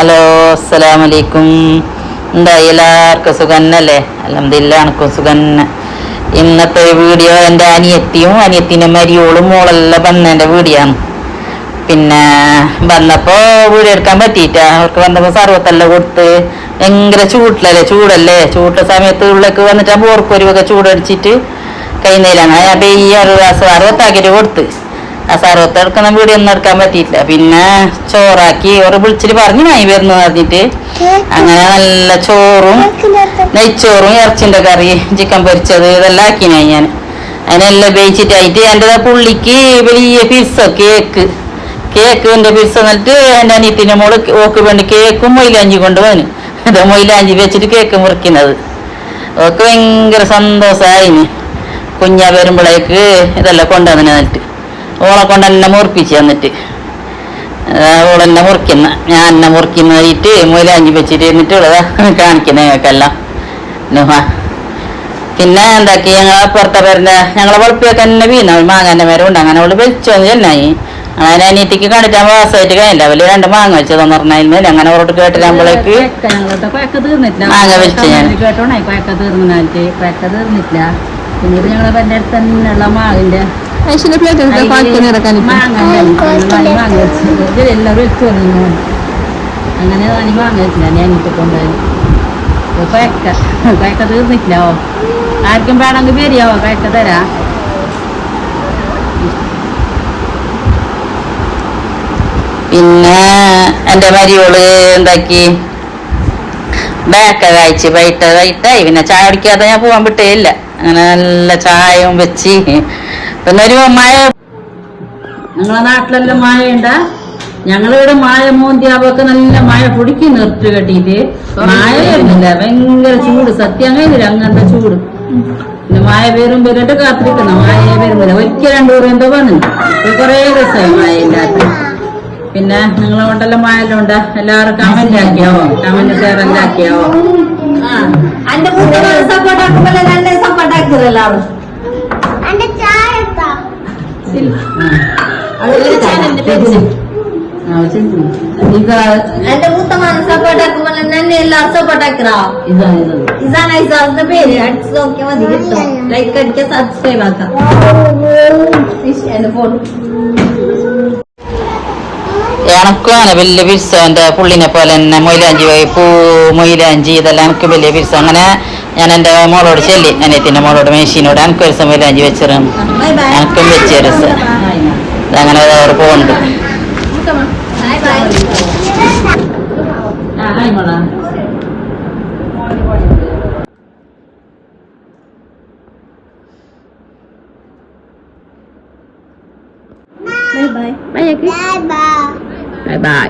Hello അസ്സലാമു അലൈക്കും എന്തായി എല്ലാവർക്കും സുഖന്നല്ലേ? അലഹമില്ല സുഖന്ന. ഇന്നത്തെ വീഡിയോ എന്റെ അനിയത്തിയും അനിയത്തിന്റെ മരിയോളും മോളെല്ലാം വന്നതിന്റെ വീഡിയോ ആണ് പിന്നെ വന്നപ്പോൾ വീഡിയോ എടുക്കാൻ പറ്റിയിട്ട. അവർക്ക് വന്നപ്പോൾ സർവത്തെല്ലാം കൊടുത്ത് ഭയങ്കര ചൂട്ടിലല്ലേ ചൂടല്ലേ? ചൂട്ട സമയത്ത് ഉള്ളിലേക്ക് വന്നിട്ട് പോർപ്പൊരിവൊക്കെ ചൂടടിച്ചിട്ട് കഴിഞ്ഞതിലാണ് ഞാൻ ഈ ഒരു ഗ്ലാസ് അറുപത്താക്കിയിട്ട് കൊടുത്ത്. സർവത്ത് എടുക്കുന്ന വീഡിയോ ഒന്നും എടുക്കാൻ പറ്റിയിട്ടില്ല. പിന്നെ ചോറാക്കി ഒരു വിളിച്ചിട്ട് പറഞ്ഞു നായി വരുന്നു പറഞ്ഞിട്ട്. അങ്ങനെ നല്ല ചോറും നെയ്ച്ചോറും ഇറച്ചിന്റെ കറി ചിക്കൻ പൊരിച്ചത് ഇതെല്ലാം ആക്കിനായി ഞാൻ. അതിനെല്ലാം ഉപയോഗിച്ചിട്ടായിട്ട് എന്റെ പുള്ളിക്ക് വലിയ പിസ്സ കേക്ക് കേക്ക് എന്റെ പിസ്സ എന്നിട്ട് എന്റെ അനിയത്തിന്റെ മോൾ ഓക്ക് വേണ്ടി കേക്കും മൊയിലാഞ്ചി കൊണ്ടുപോകാൻ അത് മൊയിലാഞ്ചി വെച്ചിട്ട് കേക്ക് മുറിക്കുന്നത്. ഓക്ക് ഭയങ്കര സന്തോഷമായിന് കുഞ്ഞ വരുമ്പോഴേക്ക് ഇതെല്ലാം കൊണ്ടുവന്നിട്ട് ഓളെ കൊണ്ടെല്ലാം മുറിപ്പിച്ച് തന്നിട്ട്. ഓളെന്നെ മുറിക്കുന്ന ഞാൻ എന്നെ മുറിക്കുന്നതായിട്ട് മൊയിലാഞ്ചി വെച്ചിട്ട് എന്നിട്ട് ഉള്ളതാ കാണിക്കുന്ന ഞങ്ങൾക്കെല്ലാം പിന്നെ എന്താക്കി ഞങ്ങൾ അപ്പുറത്തെ പേരുടെ ഞങ്ങളെ വളപ്പിയൊക്കെ തന്നെ വീണ. മാങ്ങാന്റെ മരം ഉണ്ട് അങ്ങനെ അവൾ വെച്ചോന്ന് ചെന്നായി. അങ്ങനെ അനിയത്തിക്ക് കണ്ടിട്ടാൽ വാസമായിട്ട് കഴിഞ്ഞില്ല അവൽ രണ്ട് മാങ്ങ വെച്ചതെന്ന് പറഞ്ഞാൽ അങ്ങനെ അവരോട് കേട്ടിട്ടാകുമ്പോഴേക്ക് മാങ്ങ വെച്ച് ഞാൻ. കേട്ടോണേ തീർന്നിട്ടില്ല. പിന്നീട് ഞങ്ങളെ തന്നെ അടുത്ത് തന്നെയുള്ള മാവിന്റെ ഐശ്വര്യ പ്ലേറ്റ് എടുത്ത് പാക്കിന് ഇറക്കാൻ ഇവരെല്ലാവരും വെച്ച് പറഞ്ഞു അങ്ങനെ വെച്ചില്ല ഞാൻ ഇട്ട് കൊണ്ടുപോയി. കയക്ക കയക്ക തീർന്നിട്ടില്ല. ഓ ആർക്കും വേണമെങ്കിൽ പേരിയാവോ കയക്ക തരാ. പിന്നെ എന്റെ മരിയോൾ എന്താക്കി? ബാക്ക കഴിച്ച് വൈകിട്ട് വൈകിട്ടായി. പിന്നെ ചായ കുടിക്കാതെ ഞാൻ പോകാൻ വിട്ടേയില്ല അങ്ങനെ നല്ല ചായയും വെച്ച് പിന്നെ മായ മഴ നിങ്ങളെ നാട്ടിലെല്ലാം മായ ഉണ്ട ഞങ്ങളിവിടെ മായ മോന്തിയാവൊക്കെ നല്ല മായ പൊടിക്ക് നിർത്തി കെട്ടിയിട്ട് മായ വരുന്നില്ല. ഭയങ്കര ചൂട് സത്യം കഴിഞ്ഞില്ല അങ്ങനത്തെ ചൂട്. പിന്നെ മായ പേരും പേരിട്ട് കാത്തിരിക്കണം മായ വരുന്നില്ല. ഒരിക്കൽ രണ്ടു പേരും എന്തോ വന്നു. കൊറേ ദിവസമായി മായ ഇല്ലാത്ത പിന്നെ നിങ്ങളെ കൊണ്ടെല്ലാം മായെല്ലാം ഉണ്ടാ. എല്ലാവരും കമന്റ് ആക്കിയാവോ? കമന്റ് ഷെയർ എല്ലാം ആക്കിയാവോ? സപ്പോർട്ട് ആക്കുമ്പോൾ സപ്പോർട്ട് എല്ലാവരും? എന്റെ എന്റെ ഫോൺ എനക്കും അങ്ങനെ വലിയ പിരിസം എന്റെ പുള്ളിനെ പോലെ തന്നെ. മൊയിലാഞ്ചി പോയി പൂ മൊയിലാഞ്ചി ഇതെല്ലാം എനിക്ക് വലിയ പിരിസ അങ്ങനെ ഞാൻ എന്റെ മോളോട് ചെല്ലി. അനിയത്തിന്റെ മോളോട് മേശിനോട്. എനിക്ക് ഒരു ദിവസം മൊയിലാഞ്ചി വെച്ചിരുന്നു. ബൈ ബൈ എനിക്കും വെച്ച് ഒരു ദിവസം അങ്ങനെ അവർ പോകുന്നുണ്ട് ബൈ ബൈ ആ ഹായ് മോളാ bye bye bye bye bye